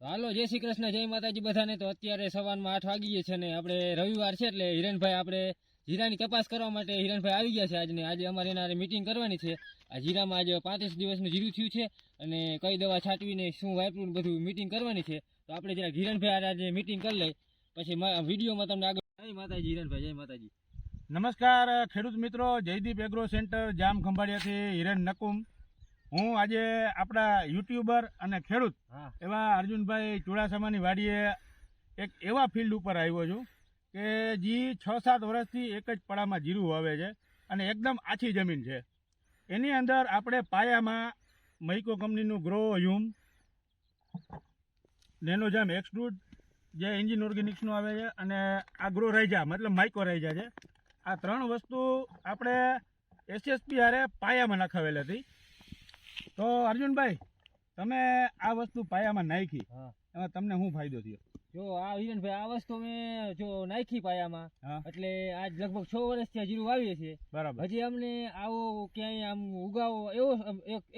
હાલો, જય શ્રી કૃષ્ણ, જય માતાજી બધાને. તો અત્યારે સવારમાં આઠ વાગી ગયા છે ને આપણે રવિવાર છે એટલે હિરણભાઈ આપણે જીરાની તપાસ કરવા માટે હિરણભાઈ આવી ગયા છે આજને. આજે અમારે એના મીટિંગ કરવાની છે. આ જીરામાં આજે પાંત્રીસ દિવસનું જીરું થયું છે અને કઈ દવા છાંટવીને, શું વાપરું બધું મીટિંગ કરવાની છે. તો આપણે જરા હિરણભાઈ હારે આજે મિટિંગ કરી લઈ. પછી વિડીયોમાં તમને આગળ જય માતાજી, હિરણભાઈ, જય માતાજી. નમસ્કાર, ખેડૂત મિત્રો. જયદીપ એગ્રો સેન્ટર, જામ ખંભાળિયાથી હિરણ નકુમ. હું આજે આપણા યુટ્યુબર અને ખેડૂત એવા અર્જુનભાઈ ચુડાસમાની વાડીએ એક એવા ફિલ્ડ ઉપર આવ્યો છું કે જે છ સાત વર્ષથી એક જ પડામાં જીરું વાવે છે અને એકદમ આછી જમીન છે. એની અંદર આપણે પાયામાં મૈકો કંપનીનું ગ્રો હ્યુમ નેનોજામ એક્સટ્રુડ જે એન્જિન ઓર્ગેનિક્સનું આવે છે અને આ ગ્રો રાઈજા મતલબ માઇકો રાઈજા છે આ ત્રણ વસ્તુ આપણે એસએસપી હારે પાયામાં નખાવેલ હતી. તો અર્જુનભાઈ તમે આ વસ્તુ પાયામાં નાખી. એમાં તમને શું ફાયદો થયો? જો આ હિરણભાઈ આ વસ્તુ મેં જો નાખી પાયામાં. એટલે આજ લગભગ છ વર્ષ આ જીરું વાવીએ છીએ. બરાબર. હજી અમને આવો ક્યાંય આમ ઉગાવો એવો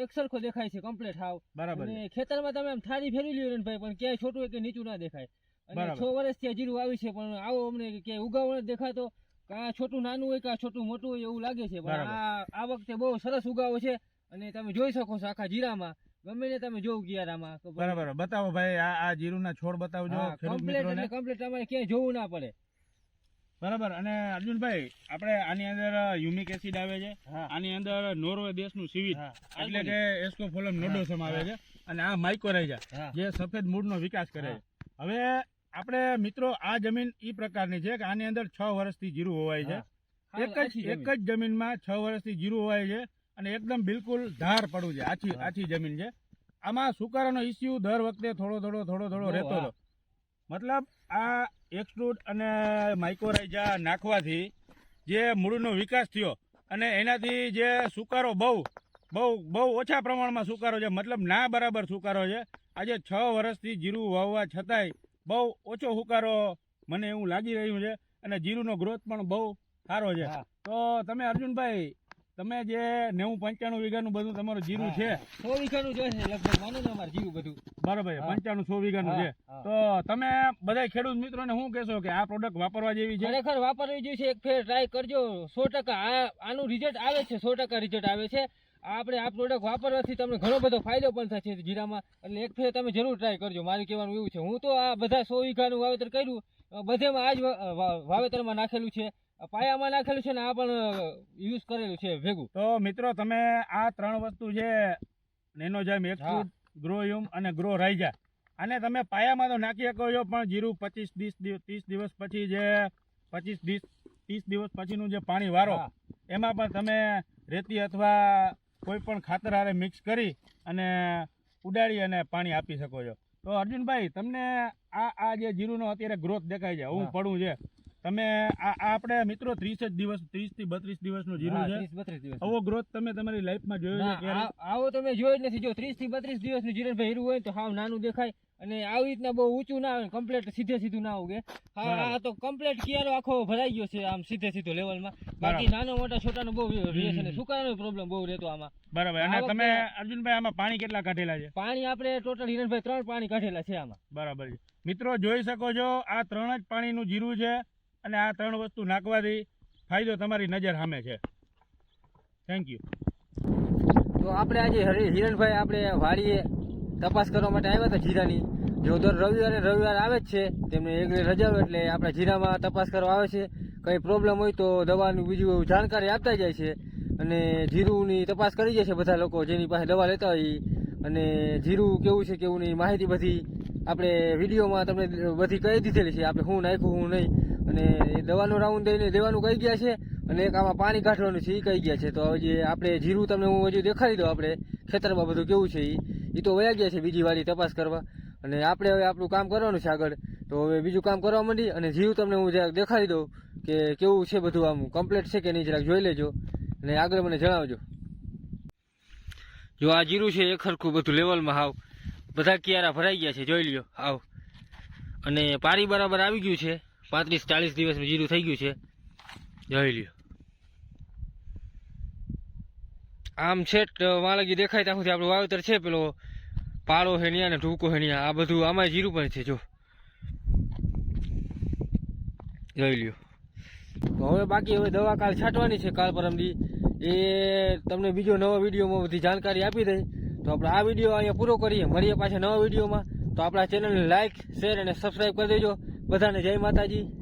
એક સરખો દેખાય છે કમ્પ્લીટ હાવ. બરાબર ખેતરમાં તમે આમ થાળી ફેરવી લ્યો હિરણભાઈ ભાઈ પણ ક્યાંય છોટું કે નીચું ના દેખાય. અને. છ વર્ષ આ જીરું આવી છે પણ આવો અમને ક્યાંય ઉગાવો નથી દેખાતો. કાં છોટું નાનું હોય કાં છોટું મોટું હોય એવું લાગે છે પણ આ આ વખતે બહુ સરસ ઉગાવો છે. અને તમે જોઈ શકો છો આખા જીરામાં. ગમે ને તમે જોવું કિયારામાં તો બરાબર. બતાવો ભાઈ આ આ જીરુના છોડ બતાવજો એટલે complete તમારે ક્યાંય જોવું ના પડે. બરાબર. અને અર્જુનભાઈ આપણે આની અંદર યુમિક એસિડ આવે છે. આની અંદર નોર્વે દેશનું સીવીડ એટલે કે એસ્કોફોલમ નોડોસમ આવે છે. અને આ માઇકોરાઇઝા જે સફેદ મૂળનો વિકાસ કરે છે. હવે આપણે મિત્રો આ જમીન ઈ પ્રકારની છે કે આની અંદર છ વર્ષથી જીરું હોવાય છે. એક જ એક જ જમીનમાં છ વર્ષથી જીરું હોવાય છે. અને એકદમ બિલકુલ ધાર પડવું છે આછી. આછી જમીન છે આમાં સુકારાનો ઇસ્યુ દર વખતે થોડો થોડો થોડો થોડો રહેતો. હતો મતલબ આ એક્સટ્રુડ અને માઇકોરાઇઝા નાખવાથી જે મૂળનો વિકાસ થયો અને એનાથી જે સુકારો બહુ બહુ બહુ ઓછા પ્રમાણમાં સુકારો છે મતલબ ના બરાબર સુકારો છે આજે છ વર્ષથી જીરું વાવવા છતાંય બહુ ઓછો સુકારો મને એવું લાગી રહ્યું છે અને જીરુનો ગ્રોથ પણ બહુ સારો છે. તો તમે અર્જુનભાઈ તમે જે નેવું પંચાણું વીઘાનું બધું તમારું જીરું છે? સો વીઘાનું છે લગભગ માનો ને અમારે જીરું બધું. બરાબર પંચાણું સો વીઘાનું છે. તો તમે બધા ખેડૂત મિત્રોને શું કહેશો કે આ પ્રોડક્ટ વાપરવા જેવી છે? ખરેખર વાપરવી જોઈએ છે એક ફેર ટ્રાય કરજો. સો ટકા આ આનું રિઝલ્ટ આવે છે સો ટકા રિઝલ્ટ આવે છે. આ આપણે આ પ્રોડક્ટ વાપરવાથી તમને ઘણો બધો ફાયદો પણ થશે જીરામાં. એટલે એક ફેર તમે જરૂર ટ્રાય કરજો. મારું કહેવાનું એવું છે. હું તો આ બધા સો વીઘાનું વાવેતર કર્યું. બધેમાં આ જ વાવેતરમાં નાખેલું છે. પાયામાં નાખેલું છે ને આ પણ યુઝ કરેલું છે ભેગું. તો મિત્રો તમે આ ત્રણ વસ્તુ છે નેનોજામ એક્સટ્રુડ ગ્રોયુમ અને ગ્રો રાઈજા અને તમે પાયામાં તો નાખી શકો છો પણ જીરું પચીસ ત્રીસ ત્રીસ દિવસ પછી જે પચીસ ત્રીસ ત્રીસ દિવસ પછીનું જે પાણી વારો એમાં પણ તમે રેતી અથવા કોઈ પણ ખાતર હારે મિક્સ કરી અને ઉડાડી અને પાણી આપી શકો છો. તો અર્જુનભાઈ તમને આ આ જે જીરુનો અત્યારે ગ્રોથ દેખાય છે હું. પડું છે. તમે આ આપણે મિત્રો ત્રીસ જ દિવસ ત્રીસથી બત્રીસ દિવસનું જીરું છે. 30 32 દિવસ. આવો ગ્રોથ તમે તમારી લાઈફમાં જોયો છે આવો તમે જોયો જ નથી. જો ત્રીસથી બત્રીસ દિવસનું જીરણભાઈ હીરું હોય તો હાવ નાનું દેખાય અને આવી રીતના બહુ ઊંચું ના આવે કમ્પ્લેટ સીધે સીધું ના ઉગે. હા આ તો કમ્પ્લેટ કિયારો આખો ભરાઈ ગયો છે આમ સીધે સીધો લેવલમાં બાકી નાનો મોટા છોટાનો બહુ રહે છે ને સુકારાનો પ્રોબ્લેમ બહુ રહેતો આમાં. બરાબર. અને તમે અર્જુનભાઈ આમાં પાણી કેટલા કાઢેલા છે? પાણી આપણે ટોટલ હિરણભાઈ ત્રણ પાણી કાઢેલા છે આમાં. બરાબર છે. મિત્રો જોઈ શકો છો આ ત્રણ જ પાણીનું જીરું છે. અને આ ત્રણ વસ્તુ નાખવાથી ફાયદો તમારી નજર સામે છે. થેન્ક યુ તો આપણે આજે હરી- હિરણભાઈ આપણે વાડીએ તપાસ કરવા માટે આવ્યા હતા જીરાની. જો દર રવિવારે રવિવાર આવે જ છે, તેમને એક રજા એટલે આપણા જીરામાં તપાસ કરવા આવે છે. કંઈ પ્રોબ્લેમ હોય તો દવાનું બીજું જાણકારી આપતા જાય છે. અને જીરુની તપાસ કરી જાય છે બધા લોકો જેની પાસે દવા લેતા હોય અને જીરું કેવું છે, કેવું નહીં, માહિતી બધી આપણે વિડીયોમાં તમને બધી કહી દીધેલી છે. આપણે શું નાખ્યું હું નહીં. અને એ દવાનો રાઉન્ડ દઈને દેવાનું કહી ગયા છે અને એક આમાં પાણી કાઢવાનું છે એ કહી ગયા છે. તો હવે જે આપણે જીરું તમને હું હજુ દેખાડી દઉં આપણે, ખેતરમાં બધું કેવું છે એ એ તો વયા ગયા છે, બીજી વારી તપાસ કરવા. અને આપણે હવે આપણું કામ કરવાનું છે આગળ. તો હવે બીજું કામ કરવા માંડી અને જીરું તમને હું જરાક દેખાડી દઉં કે કેવું છે બધું આમ કમ્પ્લીટ છે કે નહીં જરાક જોઈ લેજો અને આગળ મને જણાવજો. જો આ જીરું છે એ ખરખું બધું લેવલમાં હાવ. બધા કિયારા ભરાઈ ગયા છે, જોઈ લ્યો આવ અને પાણી બરાબર આવી ગયું છે. પાંત્રીસ ચાલીસ દિવસમાં જીરું થઈ ગયું છે. જોઈ લ્યો. આમ છેટ વાળગી દેખાય ત્યાં સુધી આપણું વાવેતર છે પેલો પાળો હેણિયા ને ટૂંકો હેણિયા આ બધું આમાં જીરું પણ છે, જો. જોઈ લ્યો. હવે બાકી હવે દવા કાલ છાંટવાની છે, કાલ પરમદી એ તમને બીજો નવો વિડીયોમાં બધી જાણકારી આપી દઈ. તો આપણે આ વીડિયો અહીંયા પૂરો કરીએ. મળીએ પાછા નવા વિડીયોમાં. તો આપણા ચેનલને લાઇક શેર અને સબસ્ક્રાઈબ કરી દેજો. બધાને જય માતાજી.